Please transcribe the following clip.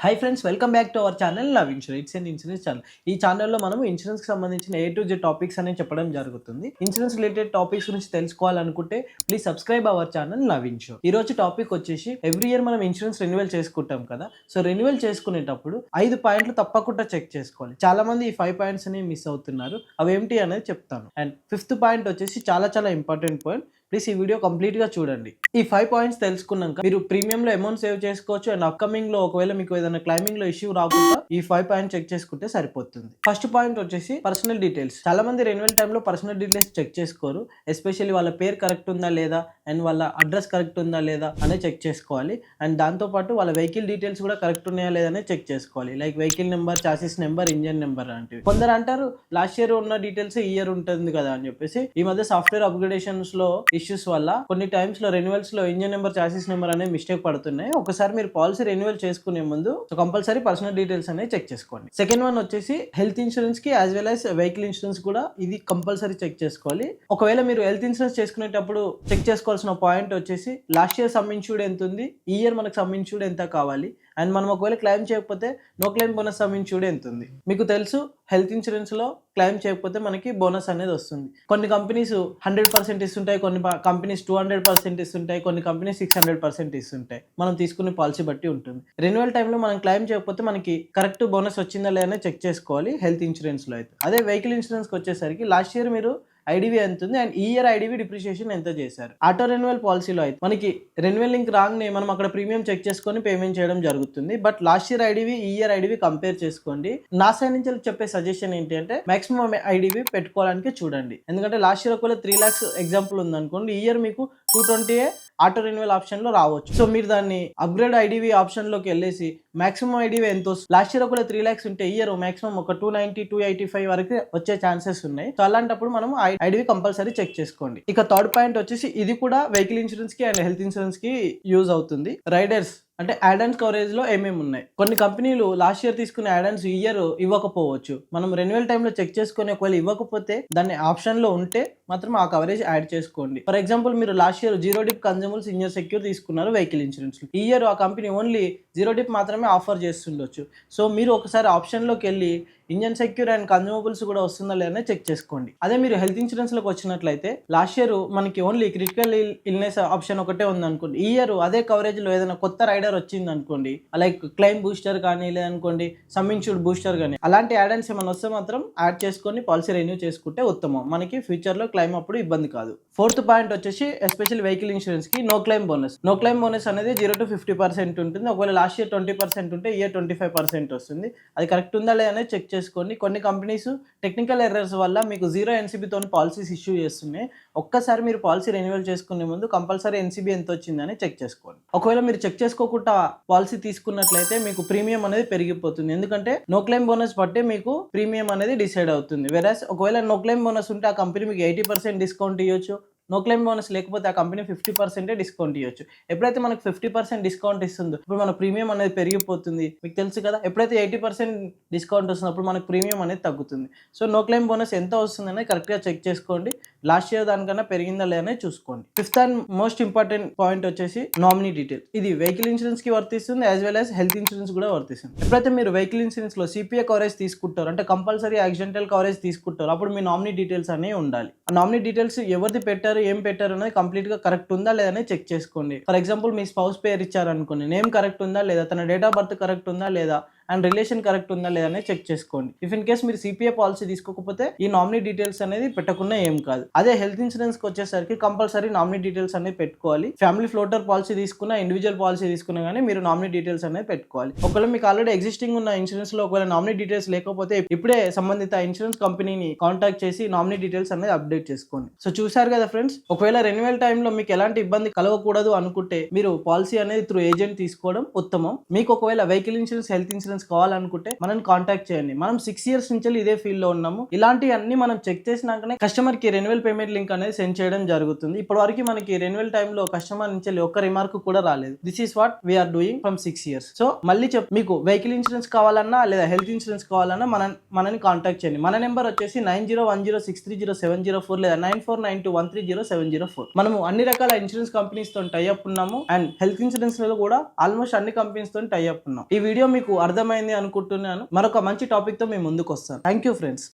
Hi friends welcome back to our channel love insurance and insurance channel ఈ ఛానల్లో మనం ఇన్సూరెన్స్కి సంబంధించిన ఏ టు జెడ్ టాపిక్స్ అనేది చెప్పడం జరుగుతుంది. ఇన్సూరెన్స్ రిలేటెడ్ టాపిక్స్ గురించి తెలుసుకోవాలనుకుంటే please subscribe our channel love insure ఈ రోజు టాపిక్ వచ్చేసి ఎవ్రీ ఇయర్ మనం ఇన్సూరెన్స్ రెన్యువల్ చేసుకుంటాం కదా. సో రెన్యువల్ చేసుకునేటప్పుడు ఐదు పాయింట్లు తప్పకుండా చెక్ చేసుకోవాలి. చాలా మంది ఈ ఫైవ్ పాయింట్స్ అనేవి మిస్ అవుతున్నారు. అవి ఏంటి అనేది చెప్తాను. అండ్ ఫిఫ్త్ పాయింట్ వచ్చేసి చాలా చాలా ఇంపార్టెంట్ పాయింట్ ప్లీజ్ ఈ వీడియో కంప్లీట్గా చూడండి. ఈ ఫైవ్ పాయింట్స్ తెలుసుకున్నాక మీరు ప్రీమియం లో అమౌంట్ సేవ్ చేసుకోవచ్చు అండ్ అప్కమింగ్లో ఒకవేళ మీకు ఏదైనా క్లైమింగ్లో ఇష్యూ రాకుండా ఈ ఫైవ్ పాయింట్ చెక్ చేసుకుంటే సరిపోతుంది. ఫస్ట్ పాయింట్ వచ్చేసి పర్సనల్ డీటెయిల్స్ చాలా మంది రెన్యువల్ టైంలో పర్సనల్ డీటెయిల్స్ చెక్ చేసుకోరు. ఎస్పెషల్లీ వాళ్ళ పేరు కరెక్ట్ ఉందా లేదా అండ్ వాళ్ళ అడ్రస్ కరెక్ట్ ఉందా లేదా అనేది చెక్ చేసుకోవాలి. అండ్ దాంతో పాటు వాళ్ళ వెహికల్ డీటెయిల్స్ కూడా కరెక్ట్ ఉన్నాయా లేదా చెక్ చేసుకోవాలి. Like vehicle number chassis number engine number లాంటివి. కొందరు అంటారు లాస్ట్ ఇయర్ ఉన్న డీటెయిల్స్ ఇయర్ ఉంటుంది కదా? అని చెప్పేసి ఈ మధ్య సాఫ్ట్వేర్ అప్గ్రేడేషన్స్లో ఇష్యూస్ వల్ల కొన్ని టైమ్స్లో రెన్యువల్స్లో ఇంజన్ నెంబర్ చాసిస్ నెంబర్ అనేది మిస్టేక్ పడుతున్నాయి. ఒకసారి మీరు పాలసీ రెన్యువల్ చేసుకునే ముందు కంపల్సరీ పర్సనల్ డీటెయిల్స్ అనేవి చెక్ చేసుకోండి. సెకండ్ వన్ వచ్చేసి health ఇన్సూరెన్స్కి as well as vehicle insurance కూడా ఇది కంపల్సరీ చెక్ చేసుకోవాలి. ఒకవేళ మీరు హెల్త్ ఇన్సూరెన్స్ చేసుకునేటప్పుడు చెక్ చేసుకోవాల్సిన పాయింట్ వచ్చేసి లాస్ట్ ఇయర్ సమ్ ఇన్సూర్డ్ ఎంత ఉంది? ఈ ఇయర్ మనకు సమ్ ఇన్సూర్డ్ ఎంత కావాలి? అండ్ మనం ఒకవేళ క్లెయిమ్ చేయకపోతే no claim bonus sum insured ఎంత ఉంది మీకు తెలుసు హెల్త్ ఇన్సూరెన్స్లో క్లెయిమ్ చేయకపోతే మనకి బోనస్ అనేది వస్తుంది. కొన్ని కంపెనీస్ హండ్రెడ్ పర్సెంట్ ఇస్తుంటాయి కొన్ని కంపెనీస్ టూ హండ్రెడ్ పర్సెంట్ ఇస్తుంటాయి కొన్ని కంపెనీస్ సిక్స్ హండ్రెడ్ పర్సెంట్ ఇస్తుంటాయి. మనం తీసుకునే పాలసీ బట్టి ఉంటుంది. రెన్యువల్ టైంలో మనం క్లెయిమ్ చేయకపోతే మనకి కరెక్ట్ బోనస్ వచ్చిందా లేదా చెక్ చేసుకోవాలి హెల్త్ ఇన్సూరెన్స్లో అయితే. అదే వెహికల్ ఇన్సూరెన్స్కి వచ్చేసరికి లాస్ట్ ఇయర్ మీరు ఐడివి ఎంత ఉంది? అండ్ ఈ ఇయర్ ఐడివి డిప్రిషియేషన్ ఎంత చేశారు? ఆటో రెన్యువల్ పాలసీలో అయితే మనకి రెన్యువల్ లింక్ రాంగ్ని మనం అక్కడ ప్రీమియం చెక్ చేసుకొని పేమెంట్ చేయడం జరుగుతుంది. బట్ లాస్ట్ ఇయర్ ఐడివి ఈ ఇయర్ ఐడివి కంపేర్ చేసుకోండి. నా సైడ్ నుంచి చెప్పే సజెషన్ ఏంటి అంటే మాక్సిమం ఐడివి పెట్టుకోవడానికి చూడండి. ఎందుకంటే లాస్ట్ ఇయర్ ఒకవేళ త్రీ ల్యాక్స్ ఎగ్జాంపుల్ ఉందనుకోండి ఈ ఇయర్ మీకు టూ ట్వంటీ ఆటో రెన్యువల్ ఆప్షన్లో రావచ్చు. సో మీరు దాన్ని అప్గ్రేడ్ ఐడివి ఆప్షన్లోకి వెళ్ళేసి మాక్సిమం ఐడివి ఎంత లాస్ట్ ఇయర్ ఒకవేళ త్రీ లాక్స్ ఉంటే ఇయర్ మాక్సిమం ఒక two ninety two eighty five వరకు వచ్చే ఛాన్సెస్ ఉన్నాయి. సో అలాంటప్పుడు మనం ఐడివి కంపల్సరీ చెక్ చేసుకోండి. ఇక థర్డ్ పాయింట్ వచ్చేసి ఇది కూడా వెహికల్ ఇన్సూరెన్స్కి అండ్ హెల్త్ ఇన్సూరెన్స్కి యూజ్ అవుతుంది. రైడర్స్ అంటే యాడన్స్ కవరేజ్లో ఏమేమి ఉన్నాయి? కొన్ని కంపెనీలు లాస్ట్ ఇయర్ తీసుకునే యాడన్స్ ఈ ఇయర్ ఇవ్వకపోవచ్చు. మనం రెన్యువల్ టైంలో చెక్ చేసుకొని ఒకవేళ ఇవ్వకపోతే దాన్ని ఆప్షన్లో ఉంటే మాత్రం ఆ కవరేజ్ యాడ్ చేసుకోండి. ఫర్ ఎగ్జాంపుల్ మీరు last year zero dep consumers engine secure తీసుకున్నారు వెహికల్ ఇన్సూరెన్స్ ఈ ఇయర్ ఆ కంపెనీ ఓన్లీ జీరో డిప్ మాత్రమే ఆఫర్ చేస్తుండొచ్చు. సో మీరు ఒకసారి ఆప్షన్లోకి వెళ్ళి ఇంజన్ సెక్యూర్ అండ్ కన్జ్యూమబుల్స్ కూడా వస్తుందా లేదా చెక్ చేసుకోండి. అదే మీరు హెల్త్ ఇన్సూరెన్స్లోకి వచ్చినట్లయితే లాస్ట్ ఇయర్ మనకి ఓన్లీ క్రిటికల్ ఇల్నెస్ ఆప్షన్ ఒకటే ఉంది అనుకోండి ఈ ఇయర్ అదే కవరేజ్లో ఏదైనా కొత్త రైడర్ వచ్చింది అనుకోండి లైక్ క్లైమ్ బూస్టర్ కానీ లేదనుకోండి సమ్ బూస్టర్ కానీ అలాంటి యాడన్స్ ఏమైనా వస్తే మాత్రం యాడ్ చేసుకొని పాలసీ రెన్యూ చేసుకుంటే ఉత్తమం. మనకి ఫ్యూచర్లో క్లైమ్ అప్పుడు ఇబ్బంది కాదు. ఫోర్త్ పాయింట్ వచ్చేసి special vehicle ఇన్సూరెన్స్కి no claim bonus no claim bonus అనేది జీరో టు ఫిఫ్టీ పర్సెంట్ ఉంటుంది. ఒకవేళ లాస్ట్ ఇయర్ ట్వంటీ పర్సెంట్ ఉంటే ఇయర్ ట్వంటీ ఫైవ్ పర్సెంట్ వస్తుంది. అది కరెక్ట్ ఉందా లేదా చెక్ చేసుకోండి కొన్ని కంపెనీస్ టెక్నికల్ ఎర్రర్స్ వల్ల మీకు జీరో ఎన్సీబీతో పాలసీస్ ఇష్యూ చేస్తున్నాయి. ఒక్కసారి మీరు పాలసీ రెన్యువల్ చేసుకునే ముందు కంపల్సరీ ఎన్సీబీ ఎంత వచ్చిందని చెక్ చేసుకోండి. ఒకవేళ మీరు చెక్ చేసుకోకుండా పాలసీ తీసుకున్నట్లయితే మీకు ప్రీమియం అనేది పెరిగిపోతుంది. ఎందుకంటే నో క్లెయిమ్ బోనస్ బట్టే మీకు ప్రీమియం అనేది డిసైడ్ అవుతుంది. వెరాస్ ఒకవేళ నో క్లెయిమ్ బోనస్ ఉంటే ఆ కంపెనీ మీకు ఎయిటీ పర్సెంట్ డిస్కౌంట్ ఇవ్వచ్చు నో క్లెయిమ్ బోనస్ లేకపోతే ఆ కంపెనీ ఫిఫ్టీ పర్సెంటే డిస్కౌంట్ ఇవ్వచ్చు ఎప్పుడైతే మనకు ఫిఫ్టీ పర్సెంట్ డిస్కౌంట్ ఇస్తుందో ఇప్పుడు మన ప్రీమియం అనేది పెరిగిపోతుంది. మీకు తెలుసు కదా ఎప్పుడైతే ఎయిటీ పర్సెంట్ డిస్కౌంట్ వస్తున్నప్పుడు మనకు ప్రీమియం అనేది తగ్గుతుంది. సో నో క్లెయిమ్ బోనస్ ఎంత వస్తుంది అనేది కరెక్ట్గా చెక్ చేసుకోండి. లాస్ట్ ఇయర్ దానికన్నా పెరిగిందా లేదా చూసుకోండి. Fifth and most important point వచ్చేసి నామినీ డీటెయిల్. ఇది వెహికల్ ఇన్సూరెన్స్కి వర్తిస్తుంది as well as health insurance కూడా వర్తిస్తుంది. ఎప్పుడైతే మీరు వెహికల్ ఇన్సూరెన్స్లో సిపిఐ కవరేజ్ తీసుకుంటారు అంటే కంపల్సరీ యాక్సిడెంటల్ కవరేజ్ తీసుకుంటారు అప్పుడు మీ నామినీ డీటెయిల్స్ అనేవి ఉండాలి. ఆ నామినీ డీటెయిల్స్ ఎవరిది పెట్టారు ఏం పెట్టారు అనేది కంప్లీట్గా కరెక్ట్ ఉందా లేదా చెక్ చేసుకోండి. ఫర్ ఎగ్జాంపుల్ మీ స్పౌస్ పేరు ఇచ్చారు అనుకోండి నేమ్ కరెక్ట్ ఉందా లేదా తన డేట్ ఆఫ్ బర్త్ కరెక్ట్ ఉందా లేదా అండ్ రిలేషన్ కరెక్ట్ ఉందా లేదా అనేది చెక్ చేసుకోండి. ఇఫ్ ఇన్ కేస్ మీరు సిపిఐ పాలసీ తీసుకోకపోతే ఈ నామినీ డీటెయిల్స్ అనేది పెట్టకుండా ఏం కాదు. అదే హెల్త్ ఇన్సూరెన్స్కి వచ్చేసరికి కంపల్సరీ నామినీ డీటెయిల్స్ అనేది పెట్టుకోవాలి. ఫ్యామిలీ ఫ్లోటర్ పాలసీ తీసుకున్నా ఇండివిజువల్ పాలసీ తీసుకున్నా కానీ మీరు నామినీ డీటెయిల్స్ అనేది పెట్టుకోవాలి. ఒకవేళ మీకు ఆల్రెడీ ఎగ్జిస్టింగ్ ఉన్న ఇన్సూరెన్స్లో ఒకవేళ నామినీ డీటెయిల్స్ లేకపోతే ఇప్పుడే సంబంధిత ఇన్సూరెన్స్ కంపెనీని కాంటాక్ట్ చేసి నామినీ డీటెయిల్స్ అనేది అప్డేట్ చేసుకోండి. సో చూసారు కదా ఫ్రెండ్స్ ఒకవేళ రెన్యువల్ టైంలో మీకు ఎలాంటి ఇబ్బంది కలగకూడదు అనుకుంటే మీరు పాలసీ అనేది త్రూ ఏజెంట్ తీసుకోవడం ఉత్తమం. మీకు ఒకవేళ vehicle insurance health insurance insurance కావాలనుకుంటే మనం కాంటాక్ట్ చేయండి. మనం సిక్స్ ఇయర్స్ నుంచి ఇదే ఫీల్డ్లో ఉన్నాము. ఇలాంటి అన్ని మనం చెక్ చేసినాకనే కస్టమర్కి రెన్యువల్ పేమెంట్ లింక్ అనేది సెండ్ చేయడం జరుగుతుంది. ఇప్పటి వరకు మనకి రెన్యువల్ టైంలో కస్టమర్ నుంచి ఒక్క రిమార్క్ కూడా రాలేదు. This is what we're doing from six years so మళ్ళీ చెప్ మీకు వెహికల్ ఇన్సూరెన్స్ కావాలన్నా లేదా హెల్త్ ఇన్సూరెన్స్ కావాలన్నా మన మనని కాంటాక్ట్ చేయండి. మన నెంబర్ వచ్చేసి nine zero one zero six three zero seven zero four లేదా nine four nine two one three zero seven zero four మనము అన్ని రకాల ఇన్సూరెన్స్ కంపెనీస్తో టైఅప్ ఉన్నాము. అండ్ హెల్త్ ఇన్సూరెన్స్లో కూడా ఆల్మోస్ట్ అన్ని కంపెనీస్తో టైఅప్ ఉన్నాం. ఈ వీడియో మీకు అర్థం అర్థమైంది అనుకుంటున్నాను. మరొక మంచి టాపిక్తో మేము ముందుకు వస్తాను థ్యాంక్ యూ ఫ్రెండ్స్